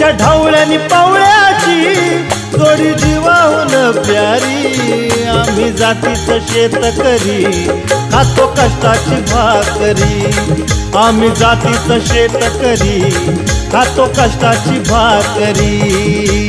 माझ्या ढावळ्यानी पवळ्याची जोडी जीवाहून प्यारी. आम्ही जातीचं शेतकरी खातो कष्टाची भाकरी. आम्ही जातीचं शेत करी खातो कष्टाची भाकरी.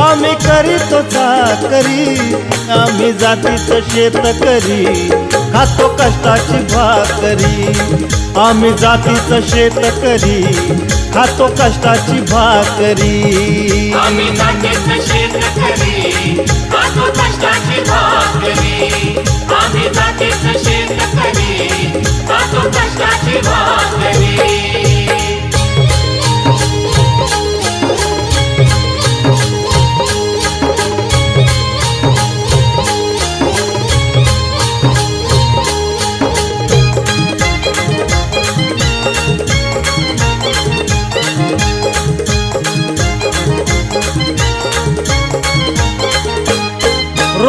आम्ही करीतो चाकरी आम्ही जातीचं शेतकरी खातो कष्टाची भाकरी. आम्ही जातीचं शेतकरी खातो कष्टाची भाकरी.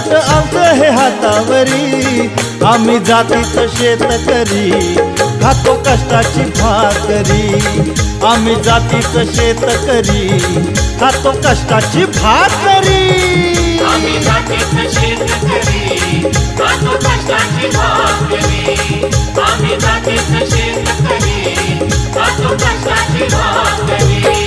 पोट आमचं हे हातावरी. आम्ही जातीचं शेतकरी खातो कष्टाची भाकरी. आम्ही जातीचं शेतकरी खातो कष्टाची भाकरी. आम्ही जातीचं शेतकरी खातो कष्टाची भाकरी. आम्ही जातीचं शेतकरी खातो कष्टाची भाकरी.